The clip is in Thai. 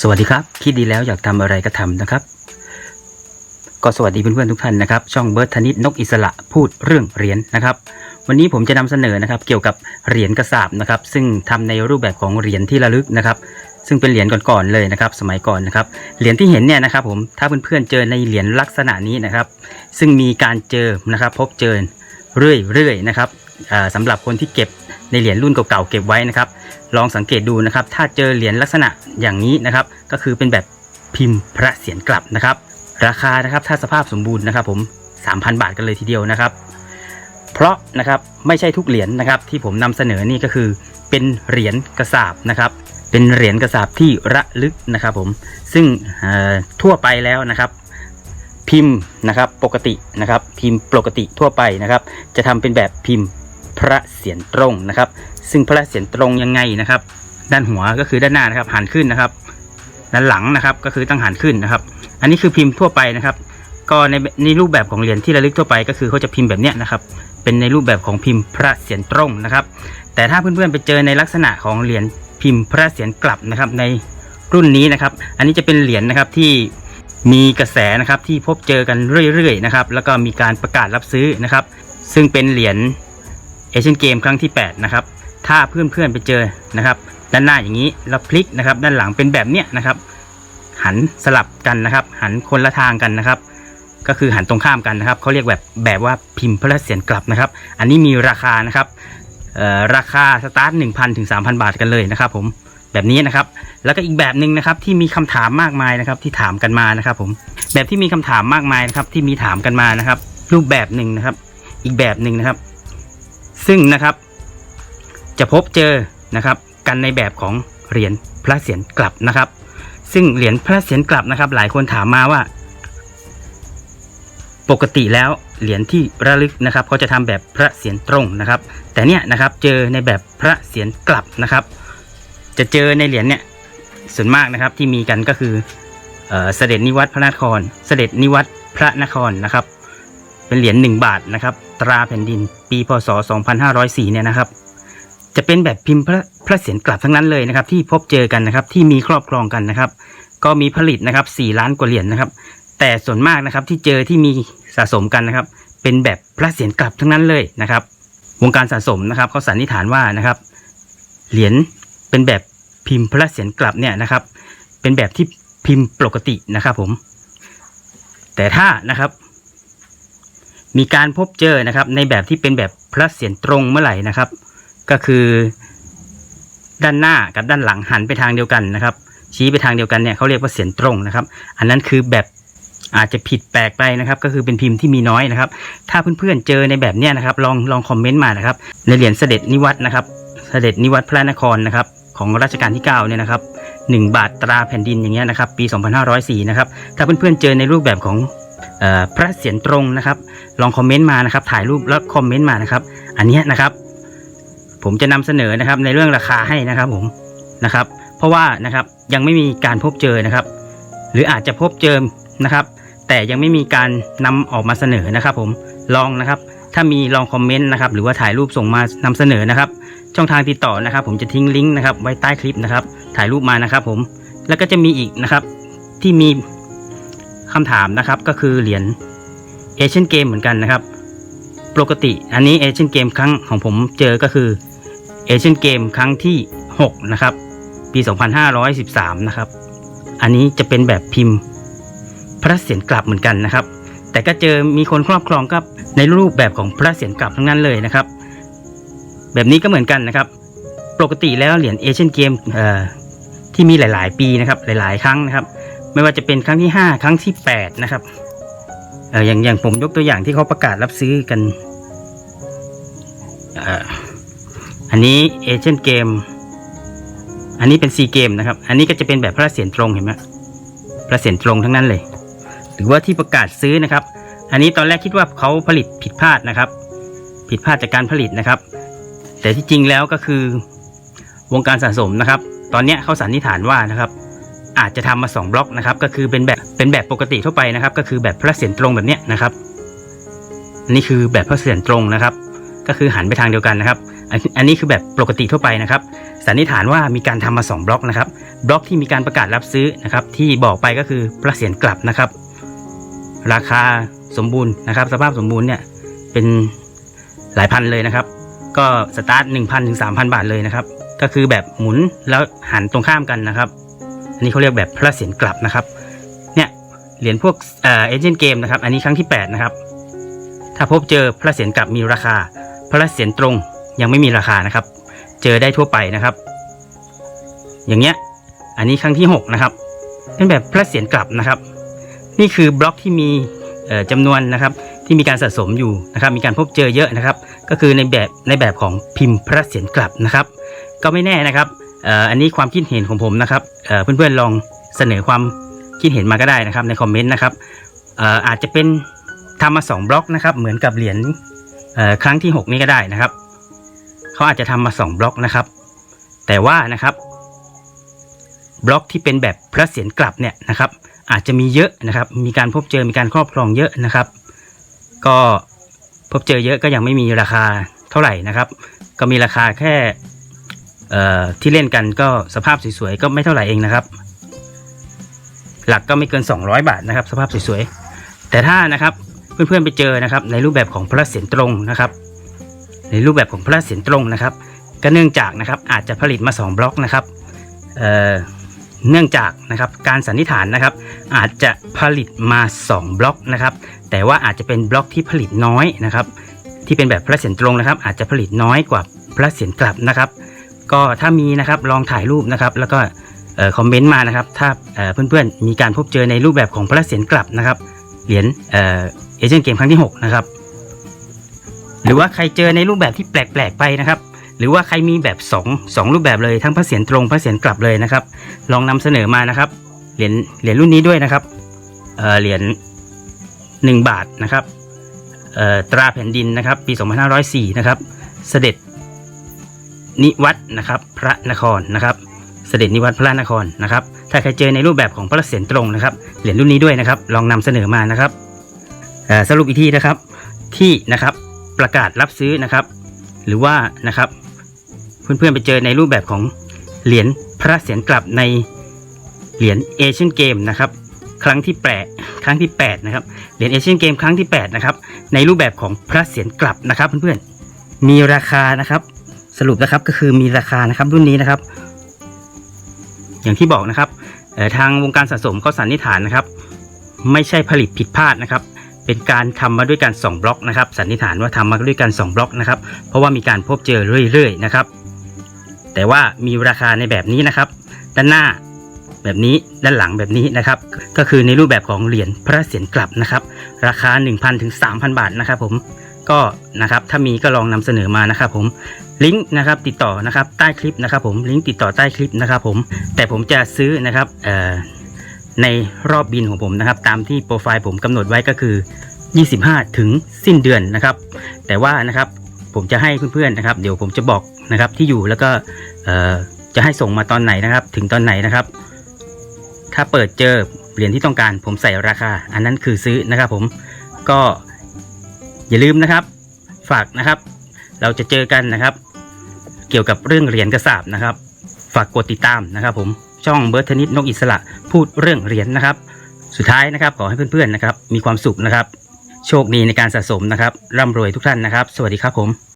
สวัสดีครับคิดดีแล้วอยากทำอะไรก็ทำนะครับ ก็สวัสดีเพื่อนๆทุกท่านนะครับ ช่องเบิร์ดธนิตนกอิสระพูดเรื่องเหรียญนะครับ วันนี้ผมจะนำเสนอนะครับเกี่ยวกับเหรียญกระสาบนะครับ ซึ่งทำในรูปแบบของเหรียญที่ระลึกนะครับ ซึ่งเป็นเหรียญก่อนๆเลยนะครับ สมัยก่อนนะครับเหรียญที่เห็นเนี่ยนะครับ ผมถ้าเพื่อนๆเจอในเหรียญลักษณะนี้นะครับ ซึ่งมีการเจอนะครับ พบเจอเรื่อยๆนะครับ สำหรับคนที่เก็บในเหรียญรุ่นเก่าๆเก็บไว้นะครับ ลองสังเกตดูนะครับ ถ้าเจอเหรียญลักษณะอย่างนี้นะครับ ก็คือเป็นแบบพิมพ์พระเศียรกลับนะครับ ราคานะครับถ้าสภาพสมบูรณ์นะครับ ผม 3,000 บาทกันเลยทีเดียวนะครับ เพราะนะครับไม่ใช่ทุกเหรียญนะครับ ที่ผมนำเสนอนี่ก็คือ เป็นเหรียญกระสาบนะครับเป็นเหรียญกระสาบที่ระลึกนะครับผมซึ่งทั่วไปแล้วนะครับ พิมพ์นะครับปกตินะครับ พิมพ์ปกติทั่วไปนะครับ จะทำเป็นแบบพิมพ์ พระเศียรตรงนะครับ ซึ่งพระเศียรตรงยังไงนะครับ ด้านหัวก็คือด้านหน้านะครับหันขึ้นนะครับ ด้านหลังนะครับก็คือตั้งหันขึ้นนะครับ อันนี้คือพิมพ์ทั่วไปนะครับ ก็ในในรูปแบบของเหรียญที่ระลึกทั่วไป ก็คือเขาจะพิมพ์แบบเนี้ยนะครับ เป็นในรูปแบบของพิมพ์พระเศียรตรงนะครับ แต่ถ้าเพื่อนๆไปเจอในลักษณะของเหรียญพิมพ์พระเศียรกลับนะครับ ในรุ่นนี้นะครับ อันนี้จะเป็นเหรียญนะครับที่มีกระแสนะครับที่พบเจอกันเรื่อยๆนะครับ แล้วก็มีการประกาศรับซื้อนะครับ ซึ่งเป็นเหรียญ เอเชียนเกมครั้งที่ 8 นะครับ ถ้าเพื่อนๆไปเจอนะครับ ด้านหน้าอย่างนี้แล้วพลิกนะครับ ด้านหลังเป็นแบบเนี้ยนะครับ หันสลับกันนะครับ หันคนละทางกันนะครับ ก็คือหันตรงข้ามกันนะครับเขาเรียกแบบแบบว่าพิมพ์พระเศียรกลับนะครับ อันนี้มีราคานะครับราคาสตาร์ท 1,000 ถึง 3,000 บาทกันเลยนะครับผมแบบนี้นะครับ แล้วก็อีกแบบหนึ่งนะครับที่มีคำถามมากมายนะครับที่ถามกันมานะครับผมแบบที่มีคำถามมากมายนะครับที่มีถามกันมานะครับ รูปแบบหนึ่งนะครับ อีกแบบหนึ่งนะครับ ซึ่งนะครับ จะพบเจอนะครับ กันในแบบของเหรียญพระเศียรกลับนะครับ ซึ่งเหรียญพระเศียรกลับนะครับ หลายคนถามมาว่า ปกติแล้วเหรียญที่ระลึกนะครับเขาจะทำแบบพระเศียรตรงนะครับ แต่เนี่ยนะครับเจอในแบบพระเศียรกลับนะครับ จะเจอในเหรียญเนี่ยส่วนมากนะครับที่มีกันก็คือเออเสด็จนิวัตรพระนคร เสด็จนิวัตรพระนครนะครับ เป็นเหรียญหนึ่งบาทนะครับ ตราแผ่นดิน ปีพศ 2504 เนี่ยนะครับ จะเป็นแบบพิมพ์พระพระเศียรกลับทั้งนั้นเลยนะครับ ที่พบเจอกันนะครับ ที่มีครอบครองกันนะครับ ก็มีผลิตนะครับ 4 ล้านกว่าเหรียญนะครับ แต่ส่วนมากนะครับที่เจอที่มีสะสมกันนะครับ เป็นแบบพระเศียรกลับทั้งนั้นเลยนะครับ วงการสะสมนะครับเขาสันนิษฐานว่านะครับ เหรียญเป็นแบบพิมพ์พระเศียรกลับเนี่ยนะครับ เป็นแบบที่พิมพ์ปกตินะครับผม แต่ถ้านะครับ มีการพบเจอนะครับในแบบที่เป็นแบบพระเศียรตรงเมื่อไหร่นะครับ ก็คือด้านหน้ากับด้านหลังหันไปทางเดียวกันนะครับ ชี้ไปทางเดียวกันเนี่ยเขาเรียกว่าเสียนตรงนะครับ อันนั้นคือแบบอาจจะผิดแปลกไปนะครับ ก็คือเป็นพิมพ์ที่มีน้อยนะครับ ถ้าเพื่อนๆเจอในแบบเนี้ยนะครับ ลองลองคอมเมนต์มานะครับ ในเหรียญเสด็จนิวัตนะครับ เสด็จนิวัตพระนครนะครับ ของรัชกาลที่9เนี่ยนะครับ1บาทตราแผ่นดินอย่างเงี้ยนะครับ ปี 2504 นะครับ ถ้าเพื่อนๆเจอในรูปแบบของ พระเศียรตรงนะครับ ลองคอมเมนต์มานะครับ ถ่ายรูปแล้วคอมเมนต์มานะครับ อันนี้นะครับ ผมจะนำเสนอนะครับในเรื่องราคาให้นะครับผมนะครับ เพราะว่านะครับยังไม่มีการพบเจอนะครับ หรืออาจจะพบเจอนะครับ แต่ยังไม่มีการนำออกมาเสนอนะครับ ผมลองนะครับ ถ้ามีลองคอมเมนต์นะครับ หรือว่าถ่ายรูปส่งมานำเสนอนะครับ ช่องทางติดต่อนะครับ ผมจะทิ้งลิงก์นะครับไว้ใต้คลิปนะครับ ถ่ายรูปมานะครับ ผมแล้วก็จะมีอีกนะครับที่มี คำถามนะครับก็คือเหรียญเอเชียนเกมเหมือนกันนะครับ ปกติอันนี้เอเชียนเกมครั้งของผมเจอก็คือเอเชียนเกมครั้งที่ 6 นะครับ ปี 2513 นะครับ อันนี้จะเป็นแบบพิมพ์พระเศียรกลับเหมือนกันนะครับ แต่ก็เจอมีคนครอบครองก็ในรูปแบบของพระเศียรกลับทั้งนั้นเลยนะครับ แบบนี้ก็เหมือนกันนะครับ ปกติแล้วเหรียญเอเชียนเกมที่มีหลาย ๆ ปีนะครับหลาย ๆ ครั้งนะครับ ไม่ว่าจะเป็นครั้งที่ 5 ครั้งที่ 8 นะครับเอออย่างอย่างผมยกตัวอย่างที่เขาประกาศรับซื้อกันออันนี้เอเจนต์เกม อันนี้เป็นซีเกมนะครับ อันนี้ก็จะเป็นแบบพระเศียรตรงเห็นไหมพระเศียรตรงทั้งนั้นเลย หรือว่าที่ประกาศซื้อนะครับ อันนี้ตอนแรกคิดว่าเขาผลิตผิดพลาดนะครับ ผิดพลาดจากการผลิตนะครับ แต่ที่จริงแล้วก็คือวงการสะสมนะครับ ตอนนี้เขาสันนิษฐานว่านะครับ อาจจะทำมาสองบล็อกนะครับ ก็คือเป็นแบบเป็นแบบปกติทั่วไปนะครับ ก็คือแบบพระเศียรตรงแบบเนี้ยนะครับนนี้คือแบบพระเศียรตรงนะครับ ก็คือหันไปทางเดียวกันนะครับ อันนี้คือแบบปกติทั่วไปนะครับสันนิษฐานว่ามีการทำมา 2 บล็อกนะครับ บล็อกที่มีการประกาศรับซื้อนะครับ ที่บอกไปก็คือพระเศียรกลับนะครับ ราคาสมบูรณ์นะครับ สภาพสมบูรณ์เนี่ยเป็นหลายพันเลยนะครับ ก็สตาร์ท1,000ถึง3,000 บาทเลยนะครับ ก็คือแบบหมุนแล้วหันตรงข้ามกันนะครับ อันนี้เขาเรียกแบบพระเศียรกลับนะครับ เนี่ยเหรียญพวกเอเจนต์เกมนะครับ อันนี้ครั้งที่ 8 นะครับ ถ้าพบเจอพระเศียรกลับมีราคา พระเศียรตรงยังไม่มีราคานะครับ เจอได้ทั่วไปนะครับ อย่างเงี้ย อันนี้ครั้งที่ 6 นะครับ เป็นแบบพระเศียรกลับนะครับ นี่คือบล็อกที่มีเอ่อจำนวนนะครับที่มีการสะสมอยู่นะครับ มีการพบเจอเยอะนะครับ ก็คือในแบบในแบบของพิมพ์พระเศียรกลับนะครับ ก็ไม่แน่นะครับ อันนี้ความคิดเห็นของผมนะครับเเพื่อนๆลองเสนอความคิดเห็นมาก็ได้นะครับในคอมเมนต์นะครับออาจจะเป็นทำมาสองบล็อกนะครับ เหมือนกับเหรียญครั้งที่ 6 นี้ก็ได้นะครับเขาอาจจะทำมาสองบล็อกนะครับ แต่ว่านะครับ บล็อกที่เป็นแบบพระเศียรกลับเนี่ยนะครับ อาจจะมีเยอะนะครับ มีการพบเจอมีการครอบครองเยอะนะครับ ก็พบเจอเยอะก็ยังไม่มีราคาเท่าไหร่นะครับ ก็มีราคาแค่ ที่เล่นกันก็สภาพสวยๆก็ไม่เท่าไหร่เองนะครับ หลักก็ไม่เกิน 200 บาทนะครับ สภาพสวยๆแต่ถ้านะครับเพื่อนๆไปเจอนะครับ ในรูปแบบของพระเศียรตรงนะครับ ในรูปแบบของพระเศียรตรงนะครับ ก็เนื่องจากนะครับอาจจะผลิตมา 2 บล็อกนะครับเเนื่องจากนะครับการสันนิษฐานนะครับ อาจจะผลิตมา 2 บล็อกนะครับ แต่ว่าอาจจะเป็นบล็อกที่ผลิตน้อยนะครับ ที่เป็นแบบพระเศียรตรงนะครับ อาจจะผลิตน้อยกว่าพระเศียรกลับนะครับ ก็ถ้ามีนะครับลองถ่ายรูปนะครับ แล้วก็คอมเมนต์มานะครับ ถ้าเพื่อนๆมีการพบเจอในรูปแบบของพระเศียรกลับนะครับเหรียญเอเอเจนต์เกมครั้งที่ 6 นะครับ หรือว่าใครเจอในรูปแบบที่แปลกๆไปนะครับ หรือว่าใครมีแบบ2 2รูปแบบเลยทั้งพระเศียรตรงพระเศียรกลับเลยนะครับ ลองนำเสนอมานะครับเหรียญเหรียญรุ่นนี้ด้วยนะครับเหรียญ1บาทนะครับตราแผ่นดินนะครับ ปี 2504 นะครับ เสด็จ นิวัตนะครับพระนครนะครับ เสด็จนิวัตพระนครนะครับ ถ้าใครเจอในรูปแบบของพระเศียรตรงนะครับเหรียญรุ่นนี้ด้วยนะครับ ลองนำเสนอมานะครับสรุปอีกทีนะครับที่นะครับประกาศรับซื้อนะครับ หรือว่านะครับ เพื่อนๆไปเจอในรูปแบบของเหรียญพระเศียรกลับในเหรียญเอเชียนเกมนะครับครั้งที่แปดครั้งที่8นะครับเหรียญเอเชียนเกมครั้งที่8นะครับในรูปแบบของพระเศียรกลับนะครับเพื่อนๆมีราคานะครับ สรุปนะครับก็คือมีราคานะครับรุ่นนี้นะครับ อย่างที่บอกนะครับทางวงการสะสมเขาสันนิษฐานนะครับ ไม่ใช่ผลิตผิดพลาดนะครับ เป็นการทำมาด้วยกัน2บล็อกนะครับ สันนิษฐานว่าทำมาด้วยกัน2บล็อกนะครับ เพราะว่ามีการพบเจอเรื่อยๆนะครับ แต่ว่ามีราคาในแบบนี้นะครับ ด้านหน้าแบบนี้ด้านหลังแบบนี้นะครับ ก็คือในรูปแบบของเหรียญพระเศียรกลับนะครับ ราคา 1,000ถึง3,000 บาทนะครับผม ก็นะครับถ้ามีก็ลองนำเสนอมานะครับผมลิงก์นะครับติดต่อนะครับใต้คลิปนะครับผมลิงก์ติดต่อใต้คลิปนะครับผมแต่ผมจะซื้อนะครับในรอบบินของผมนะครับ ตามที่โปรไฟล์ผมกำหนดไว้ก็คือ 25 ถึงสิ้นเดือนนะครับ แต่ว่านะครับผมจะให้เพื่อนๆนะครับ เดี๋ยวผมจะบอกนะครับที่อยู่แล้วก็จะให้ส่งมาตอนไหนนะครับ ถึงตอนไหนนะครับ ถ้าเปิดเจอเหรียญที่ต้องการผมใส่ราคา อันนั้นคือซื้อนะครับผมก็ อย่าลืมนะครับ ฝากนะครับ เราจะเจอกันนะครับ เกี่ยวกับเรื่องเหรียญกระสาบนะครับ ฝากกดติดตามนะครับ ผมช่องเบิร์ตนิดนกอิสระพูดเรื่องเหรียญนะครับ สุดท้ายนะครับขอให้เพื่อนๆนะครับ มีความสุขนะครับ โชคดีในการสะสมนะครับร่ำรวยทุกท่านนะครับ สวัสดีครับผม